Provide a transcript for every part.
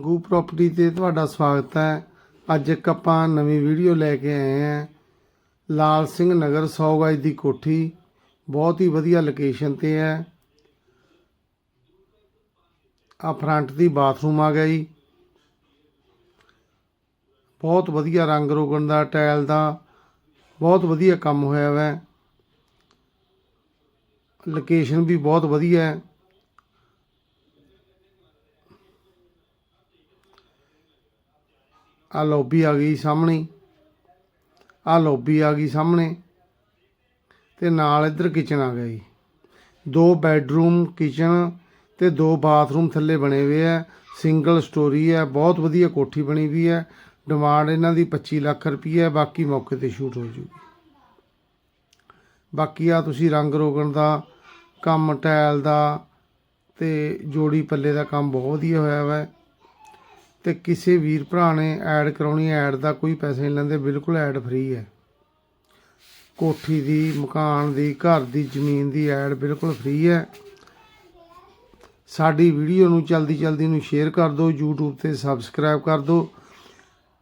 ਗੂ property ਤੇ ਤੁਹਾਡਾ ਸਵਾਗਤ ਹੈ। ਅੱਜ ਇੱਕ ਆਪਾਂ ਨਵੀਂ ਵੀਡੀਓ ਲੈ ਕੇ ਆਏ ਹਾਂ। ਲਾਲ ਸਿੰਘ ਨਗਰ 100 ਗਜ ਦੀ ਕੋਠੀ। ਬਹੁਤ ਹੀ ਵਧੀਆ ਲੋਕੇਸ਼ਨ ਤੇ ਹੈ। ਆ ਫਰੰਟ ਦੀ ਬਾਥਰੂਮ ਆ ਗਈ ਬਹੁਤ ਵਧੀਆ ਰੰਗ ਰੋਗਣ ਦਾ, ਟਾਇਲ ਦਾ, ਬਹੁਤ ਵਧੀਆ ਕੰਮ ਹੋਇਆ ਹੈ ਲੋਕੇਸ਼ਨ ਵੀ ਬਹੁਤ ਵਧੀਆ ਹੈ। ਆ ਲੌਬੀ ਆ ਗਈ ਸਾਹਮਣੇ। ਆ ਲੌਬੀ ਆ ਗਈ ਸਾਹਮਣੇ ਤੇ ਨਾਲ ਇੱਧਰ ਕਿਚਨ ਆ ਗਿਆ ਜੀ। ਦੋ ਬੈੱਡਰੂਮ ਕਿਚਨ ਤੇ ਦੋ ਬਾਥਰੂਮ ਥੱਲੇ ਬਣੇ ਹੋਏ ਆ। ਸਿੰਗਲ ਸਟੋਰੀ ਹੈ ਬਹੁਤ ਵਧੀਆ ਕੋਠੀ ਬਣੀ ਵੀ ਹੈ ਡਿਮਾਂਡ ਇਹਨਾਂ ਦੀ 25 ਲੱਖ ਰੁਪਈਆ ਹੈ ਬਾਕੀ ਮੌਕੇ ਤੇ ਸ਼ੂਟ ਹੋ ਜੂਗੀ। ਬਾਕੀ ਆ ਤੁਸੀਂ ਰੰਗ ਰੋਗਣ ਦਾ, ਕੰਮ ਟਾਇਲ ਦਾ ਤੇ ਜੋੜੀ ਪੱਲੇ ਦਾ ਕੰਮ ਬਹੁਤ ਵਧੀਆ ਹੋਇਆ ਵਾ। ਤੇ ਕਿਸੇ ਵੀਰ ਭਰਾ ਨੇ ਐਡ ਕਰਾਉਣੀ, ਐਡ ਦਾ ਕੋਈ ਪੈਸੇ ਨਹੀਂ ਲੈਂਦੇ, ਬਿਲਕੁਲ ਐਡ ਫ੍ਰੀ ਹੈ। ਕੋਠੀ ਦੀ, ਮਕਾਨ ਦੀ, ਘਰ ਦੀ, ਜ਼ਮੀਨ ਦੀ ਐਡ ਬਿਲਕੁਲ ਫ੍ਰੀ ਹੈ। ਸਾਡੀ ਵੀਡੀਓ ਨੂੰ ਜਲਦੀ ਜਲਦੀ ਨੂੰ ਸ਼ੇਅਰ ਕਰ ਦਿਓ, YouTube ਤੇ ਸਬਸਕ੍ਰਾਈਬ ਕਰ ਦਿਓ,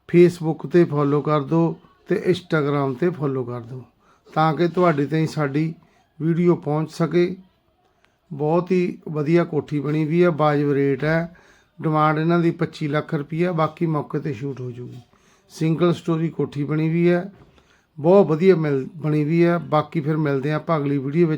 Facebook ਤੇ ਫੋਲੋ ਕਰ ਦਿਓ ਤੇ Instagram ਤੇ ਫੋਲੋ ਕਰ ਦਿਓ, ਤਾਂ ਕਿ ਤੁਹਾਡੇ ਤਾਈਂ ਸਾਡੀ ਵੀਡੀਓ ਪਹੁੰਚ ਸਕੇ। ਬਹੁਤ ਹੀ ਵਧੀਆ ਕੋਠੀ ਬਣੀ ਵੀ ਹੈ, ਵਾਜਬ ਰੇਟ ਹੈ। ਡਿਮਾਂਡ ਇਹਨਾਂ ਦੀ 25 ਲੱਖ ਰੁਪਈਆ, ਬਾਕੀ ਮੌਕੇ ਤੇ ਸ਼ੂਟ ਹੋ ਜੂਗੀ ਸਿੰਗਲ ਸਟੋਰੀ ਕੋਠੀ ਬਣੀ ਵੀ ਹੈ, ਬਹੁਤ ਵਧੀਆ ਮਿਲ, ਬਣੀ ਵੀ ਹੈ, ਬਾਕੀ ਫਿਰ ਮਿਲਦੇ ਹਾਂ ਆਪਾਂ ਅਗਲੀ ਵੀਡੀਓ ਵਿੱਚ।